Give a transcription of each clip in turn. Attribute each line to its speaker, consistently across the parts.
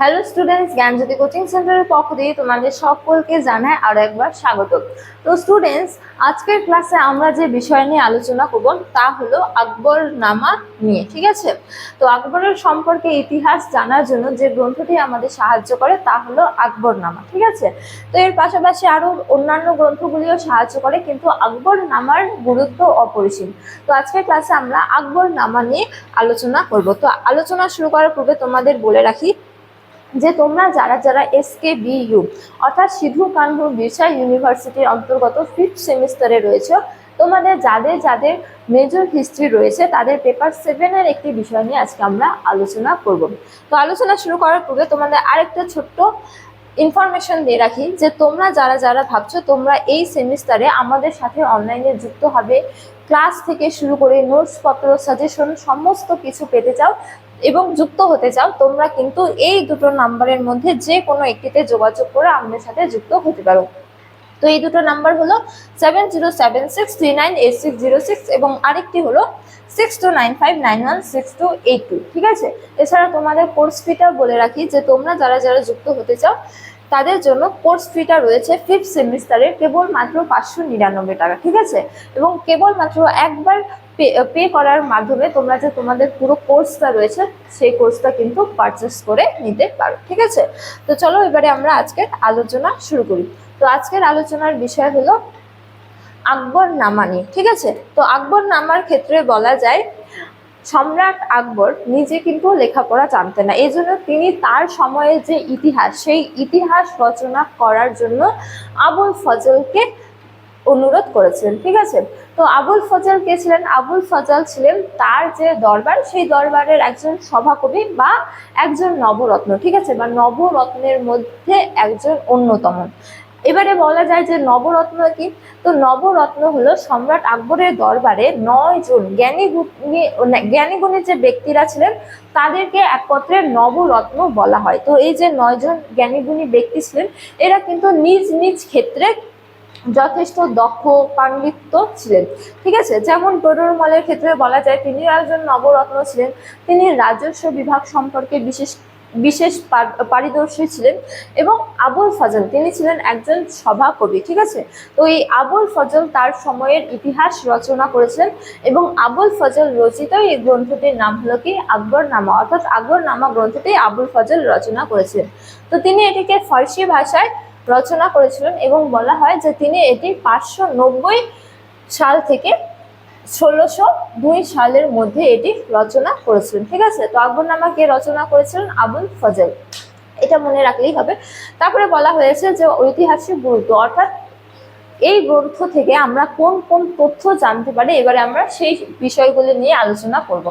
Speaker 1: Hello students জ্ঞানজ্যোতি coaching সেন্টারের পক্ষ দিয়ে তোমাদের সকলকে জানায় আরও একবার স্বাগত। তো স্টুডেন্টস আজকের ক্লাসে আমরা যে বিষয় নিয়ে আলোচনা করব তা হলো আকবর নামা নিয়ে, ঠিক আছে? তো আকবরের সম্পর্কে ইতিহাস জানার জন্য যে গ্রন্থটি আমাদের সাহায্য করে তা হলো আকবর নামা ঠিক আছে? তো এর পাশাপাশি আরও অন্যান্য গ্রন্থগুলিও সাহায্য করে কিন্তু আকবর নামার গুরুত্ব অপরিসীম। তো আজকের ক্লাসে আমরা আকবর নামা নিয়ে আলোচনা করব। তো আলোচনা শুরু করার পূর্বে তোমাদের বলে রাখি যে তোমরা যারা যারা এস কে বি ইউ অর্থাৎ সিধু কানহু বিরসা ইউনিভার্সিটির অন্তর্গত ফিফথ সেমিস্টারে রয়েছে, তোমাদের যাদের যাদের মেজর হিস্ট্রি রয়েছে, তাদের পেপার সেভেনের একটি বিষয় নিয়ে আজকে আমরা আলোচনা করব। তো আলোচনা শুরু করার পূর্বে তোমাদের আরেকটা ছোট্ট ইনফরমেশন দিয়ে রাখি যে তোমরা যারা যারা ভাবছ, তোমরা এই সেমিস্টারে আমাদের সাথে অনলাইনে যুক্ত হবে। ক্লাস থেকে শুরু করে নোটস পত্র সাজেশন সমস্ত কিছু পেতে চাও এবং যুক্ত হতে চাও, তোমরা কিন্তু এই দুটো নাম্বারের মধ্যে যে কোনো একটিতে যোগাযোগ করে আমাদের সাথে যুক্ত হতে পারো। তো এই দুটো নাম্বার হলো seven zero seven six three nine eight six zero six এবং আরেকটি হলো six two nine five nine one six two eight two ঠিক আছে? এছাড়া তোমাদের কোর্স ফিটা বলে রাখি যে তোমরা যারা যারা যুক্ত হতে চাও তাদের জন্য কোর্স ফিটা রয়েছে ফিফথ সেমিস্টারে কেবল মাত্র পাঁচশো নিরানব্বই টাকা, ঠিক আছে? এবং কেবল মাত্র একবার পে করার মাধ্যমে তোমরা যে তোমাদের পুরো কোর্সটা রয়েছে, সেই কোর্সটা কিন্তু পারচেস করে নিতে পারো, ঠিক আছে? তো চলো এবারে আমরা আজকের আলোচনা শুরু করি। তো আজকের আলোচনার বিষয় হলো আকবর নামা নিয়ে, ঠিক আছে? তো আকবর নামার ক্ষেত্রে বলা যায় সম্রাট আকবর নিজে কিন্তু লেখাপড়া জানতেন না। এই জন্য তিনি তার সময়ের যে ইতিহাস, সেই ইতিহাস রচনা করার জন্য আবুল ফজলকে অনুরোধ করেছিলেন, ঠিক আছে? তো আবুল ফজল কে ছিলেন? আবুল ফজল ছিলেন তার যে দরবার, সেই দরবারের একজন সভাকবি বা একজন নবরত্ন, ঠিক আছে? বা নবরত্নের মধ্যে একজন অন্যতম। এবারে বলা যায় যে নবরত্ন কি? তো নবরত্ন হলো সম্রাট আকবরের দরবারে নয় জন জ্ঞানী জ্ঞানী গুণী যে ব্যক্তিরা ছিলেন, তাদেরকে একত্রে নবরত্ন বলা হয়। তো এই যে নয় জন জ্ঞানী ব্যক্তি ছিলেন, এরা কিন্তু নিজ নিজ ক্ষেত্রে যথেষ্ট দক্ষ পাণ্ডিত্য ছিলেন। ঠিক আছে? যেমন মলের ক্ষেত্রে বলা যায় তিনি একজন নবরত্ন ছিলেন। তিনি রাজস্ব বিভাগ সম্পর্কে বিশেষ বিশেষ পারিদর্শী ছিলেন এবং আবুল ফজল। তিনি ছিলেন একজন সভাকবি, ঠিক আছে? তো এই আবুল ফজল তার সময়ের ইতিহাস রচনা করেছিলেন এবং আবুল ফজল রচিত এই গ্রন্থটির নাম হলো কি? আকবর নামা অর্থাৎ আকবর নামা গ্রন্থটি আবুল ফজল রচনা করেছিলেন তো তিনি এটিকে ফার্সি ভাষায় রচনা করেছিলেন এবং বলা হয় যে তিনি এটি পাঁচশো নব্বই সাল থেকে ষোলোশো দুই সালের মধ্যে এটি রচনা করেছিলেন, ঠিক আছে? তো আকবরনামা কে রচনা করেছিলেন? আবুল ফজল। এটা মনে রাখলেই হবে। তারপরে বলা হয়েছে যে ঐতিহাসিক গুরুত্ব অর্থাৎ এই গ্রন্থ থেকে আমরা কোন কোন তথ্য জানতে পারি? এবারে আমরা সেই বিষয়গুলি নিয়ে আলোচনা করব।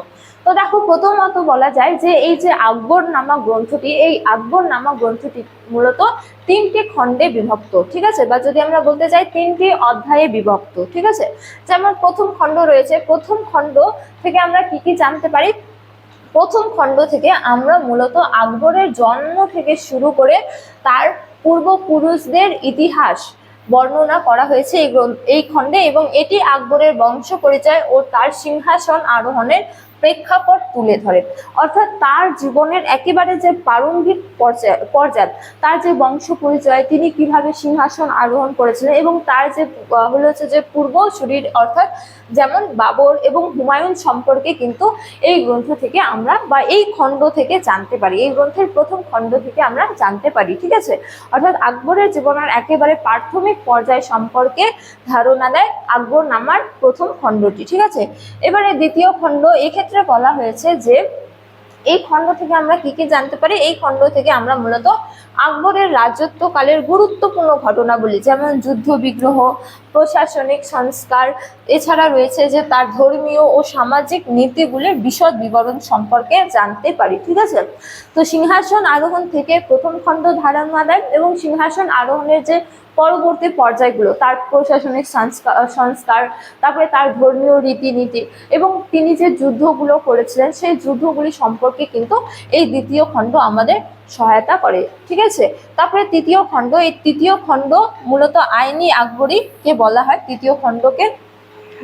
Speaker 1: তো দেখো, প্রথমত বলা যায় যে এই যে আকবর নামা গ্রন্থটি, এই আকবর নামা গ্রন্থটি মূলত তিনটি খণ্ডে বিভক্ত, ঠিক আছে? বা যদি আমরা বলতে চাই তিনটি অধ্যায়ে বিভক্ত, ঠিক আছে? যেমন প্রথম খণ্ড রয়েছে, প্রথম খণ্ড থেকে আমরা কি কি জানতে পারি? প্রথম খণ্ড থেকে আমরা মূলত আকবরের জন্ম থেকে শুরু করে তার পূর্বপুরুষদের ইতিহাস বর্ণনা করা হয়েছে এই এই খণ্ডে এবং এটি আকবরের বংশ পরিচয় ও তার সিংহাসন আরোহণের প্রেক্ষাপট তুলে ধরে। অর্থাৎ তার জীবনের একেবারে যে প্রারম্ভিক পর্যায় পর্যায়, তার যে বংশ পরিচয়, তিনি কীভাবে সিংহাসন আরোহণ করেছিলেন এবং তার যে হলো হচ্ছে যে পূর্ব শরীর, অর্থাৎ যেমন বাবর এবং হুমায়ুন সম্পর্কে কিন্তু এই গ্রন্থ থেকে আমরা বা এই খণ্ড থেকে জানতে পারি। এই গ্রন্থের প্রথম খণ্ড থেকে আমরা জানতে পারি, ঠিক আছে? অর্থাৎ আকবরের জীবনের একেবারে প্রাথমিক পর্যায় সম্পর্কে ধারণা দেয় আকবর নামার প্রথম খণ্ডটি, ঠিক আছে? এবারে দ্বিতীয় খণ্ড এক্ষেত্রে ক্ষেত্রে বলা হয়েছে যে এই খণ্ড থেকে আমরা কি কি জানতে পারি? এই খণ্ড থেকে আমরা মূলত আকবরের রাজত্বকালের গুরুত্বপূর্ণ ঘটনাবলী, যেমন যুদ্ধ, বিগ্রহ, প্রশাসনিক সংস্কার, এছাড়া রয়েছে যে তার ধর্মীয় ও সামাজিক নীতিগুলির বিশদ বিবরণ সম্পর্কে জানতে পারি, ঠিক আছে? তো সিংহাসন আরোহণ থেকে প্রথম খণ্ড ধারণা দেয় এবং সিংহাসন আরোহণের যে পরবর্তী পর্যায়গুলো, তার প্রশাসনিক সংস্কার, তারপরে তার ধর্মীয় রীতিনীতি এবং তিনি যে যুদ্ধগুলো করেছিলেন, সেই যুদ্ধগুলি সম্পর্কে কিন্তু এই দ্বিতীয় খণ্ড আমাদের সহায়তা করে, ঠিক আছে? তারপরে তৃতীয় খণ্ড, এই তৃতীয় খণ্ড মূলত আইনি আকবরীকে বলা হয়, তৃতীয় খণ্ডকে।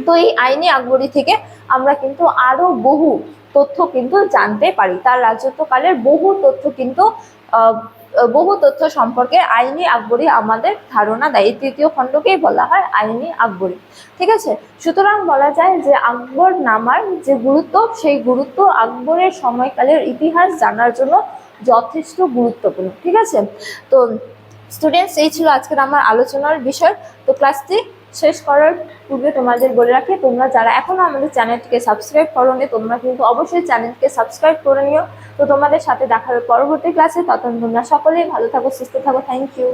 Speaker 1: তো এই আইনি আকবরী থেকে আমরা কিন্তু আরও বহু তথ্য কিন্তু জানতে পারি। তার রাজত্বকালের বহু তথ্য কিন্তু বহু তথ্য সম্পর্কে আইনি আকবরী আমাদের ধারণা দেয়। এই তৃতীয় খণ্ডকেই বলা হয় আইনি আকবরী, ঠিক আছে? সুতরাং বলা যায় যে আকবর নামার যে গুরুত্ব, সেই গুরুত্ব আকবরের সময়কালের ইতিহাস জানার জন্য যথেষ্ট গুরুত্বপূর্ণ, ঠিক আছে? তো স্টুডেন্টস এই ছিল আজকের আমার আলোচনার বিষয়। তো ক্লাসটি শেষ করার পূর্বে তোমাদের বলে রাখি, তোমরা যারা এখনও আমাদের চ্যানেলটিকে সাবস্ক্রাইব করোনি, তোমরা কিন্তু অবশ্যই চ্যানেলকে সাবস্ক্রাইব করে নিও। তো তোমাদের সাথে দেখা হবে পরবর্তী ক্লাসে ততক্ষণ তোমরা সকলেই ভালো থাকো, সুস্থ থাকো। Thank you